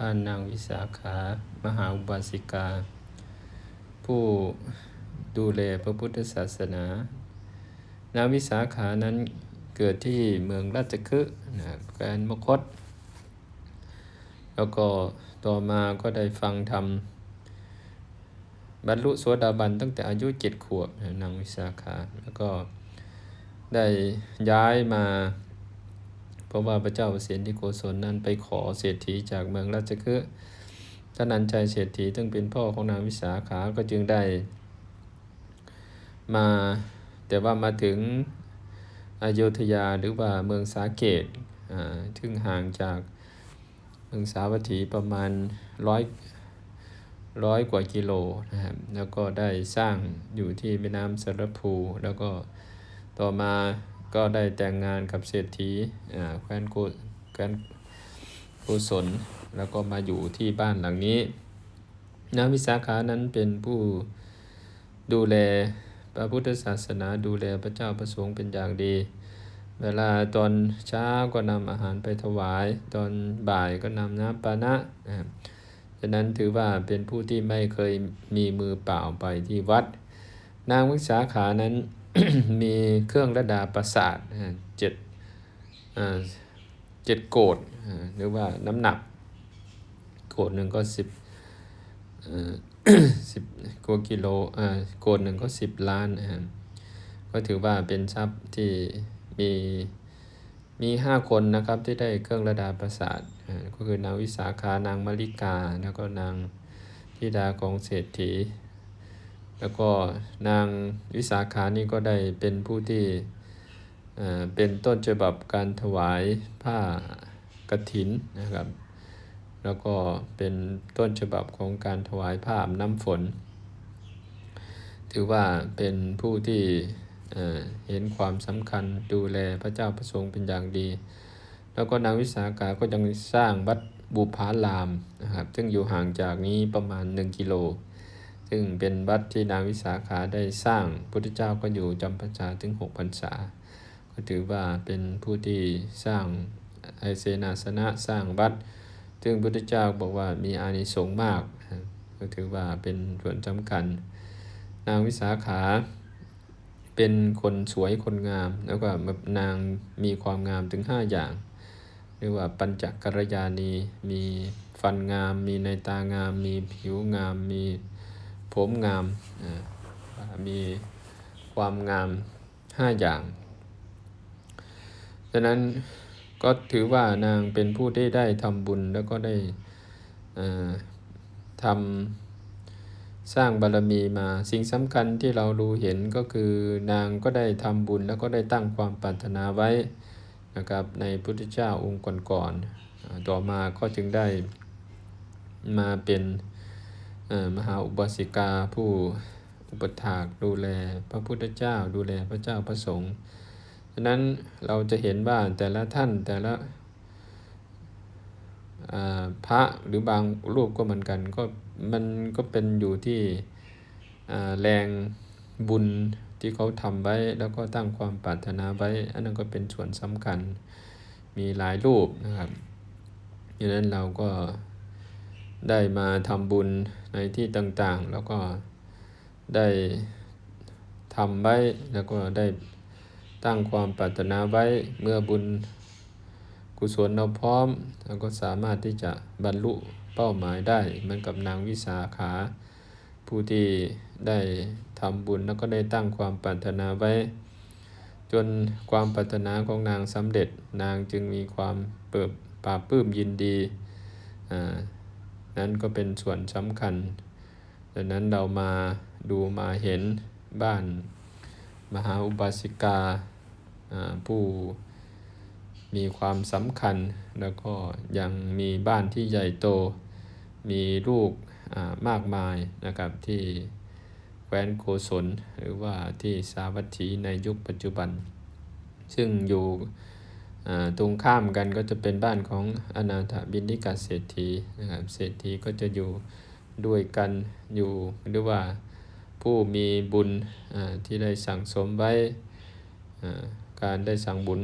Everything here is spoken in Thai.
บ้านนางวิสาขามหาอุบาสิกา ผู้ดูแลพระพุทธศาสนา นางวิสาขานั้นเกิดที่เมืองราชคฤห์นะแคว้นมคต แล้วก็ต่อมาก็ได้ฟังธรรมบรรลุโสดาบันตั้งแต่อายุเจ็ดขวบนางวิสาขา แล้วก็ได้ย้ายมา เพราะว่าพระเจ้าเสียนที่โกศลนั้นไปขอเศรษฐีจากเมืองราชคฤห์ท่านันชัยเศรษฐีซึ่งเป็นพ่อของนางวิสาขา ก็จึงได้มา แต่ว่ามาถึงอโยธยาหรือว่าเมืองสาเกตอ่าซึ่งห่างจากเมืองสาวัตถีประมาณร้อยร้อยกว่ากิโลนะครับ แล้วก็ได้สร้างอยู่ที่แม่น้ำสารภูแล้วก็ต่อมา ก็ได้แต่งงานกับเศรษฐีแคว้นโกแคว้นโกศลแล้วก็มาอยู่ที่บ้านหลังนี้นางวิสาขานั้นเป็นผู้ดูแลพระพุทธศาสนาดูแลพระเจ้าประสงค์เป็นอย่างดี เวลาตอนเช้าก็นำอาหารไปถวาย ตอนบ่ายก็นำน้ำปานะนะครับฉะนั้นถือว่าเป็นผู้ที่ไม่เคยมีมือเปล่าไปที่วัด นางวิสาขานั้น มีเครื่องระดาประสาทเจ็ดอ่าเจ็ดโกดหรือว่าน้ำหนัก โกดหนึ่งก็สิบสิบกว่ากิโลอ่าโกดหนึ่งก็สิบล้านนะครับก็ถือว่าเป็นทรัพย์ที่มีมีห้าคนนะครับที่ได้เครื่องระดาประสาทก็คือนางวิสาขานางมริกา แล้วก็นางธิดาของเศรษฐี แล้วก็นางวิสาขานี่ก็ได้เป็นผู้ที่เอ่อเป็นต้นฉบับการถวายผ้ากฐินนะครับ แล้วก็เป็นต้นฉบับของการถวายผ้าน้ำฝน ถือว่าเป็นผู้ที่เอ่อเห็นความสำคัญดูแลพระเจ้าประสงค์เป็นอย่างดี แล้วก็นางวิสาขาก็ยังสร้างวัดบุพารามนะครับ ซึ่งอยู่ห่างจากนี้ประมาณ 1 กิโล ซึ่งเป็นวัดที่นางวิสาขาได้สร้างพุทธเจ้าก็อยู่จำพรรษาถึง6พรรษา ก็ถือว่าเป็นผู้ที่สร้างไอเสนาสนะสร้างวัด ซึ่งพุทธเจ้าบอกว่ามีอานิสงส์มาก ก็ถือว่าเป็นส่วนสำคัญ นางวิสาขาเป็นคนสวยคนงาม แล้วก็นางมีความงามถึง 5 อย่างเรียกว่าปัญจกัลยาณีมีฟันงาม มีในตางาม มีผิวงามมี มงามมีความงาม 5 อย่าง ฉะนั้นก็ถือว่านางเป็นผู้ที่ได้ทำบุญแล้วก็ได้ทำสร้างบารมีมา สิ่งสำคัญที่เราดูเห็นก็คือนางก็ได้ทำบุญแล้วก็ได้ตั้งความปรารถนาไว้นะครับในพุทธเจ้าองค์ก่อนๆต่อมาก็จึงได้มาเป็น มหาอุบาสิกาผู้อุปถากดูแลพระพุทธเจ้าดูแลพระเจ้าพระสงฆ์ฉะนั้นเราจะเห็นว่าแต่ละท่านแต่ละอ่าพระหรือบางรูปก็เหมือนกันก็มันก็เป็นอยู่ที่อ่าแรงบุญที่เขาทำไว้แล้วก็ตั้งความปรารถนาไว้ อันนั้นก็เป็นส่วนสำคัญมีหลายรูปนะครับดังนั้นเราก็ ได้มาทำบุญในที่ต่างๆ แล้วก็ได้ทำไว้แล้วก็ได้ตั้งความปรารถนาไว้เมื่อบุญกุศลเราพร้อมเราก็สามารถที่จะบรรลุเป้าหมายได้เหมือนกับนางวิสาขา ผู้ที่ได้ทำบุญแล้วก็ได้ตั้งความปรารถนาไว้ จนความปรารถนาของนางสำเร็จ นางจึงมีความเปิบปราบปื้มยินดีอ่า นั้นก็เป็นส่วนสำคัญดังนั้นเรามาดูมาเห็นบ้านมหาอุบาสิกาผู้มีความสำคัญ แล้วก็ยังมีบ้านที่ใหญ่โต มีลูกมากมายนะครับที่แคว้นโกศลหรือว่าที่สาวัตถีในยุคปัจจุบัน ซึ่งอยู่ ตรงข้ามกันก็จะเป็นบ้านของอนาถบินิกาเศรษฐีนะครับเศรษฐีก็จะอยู่ด้วยกันอยู่หรือว่าผู้มีบุญที่ได้สั่งสมไว้การได้สั่งบุญ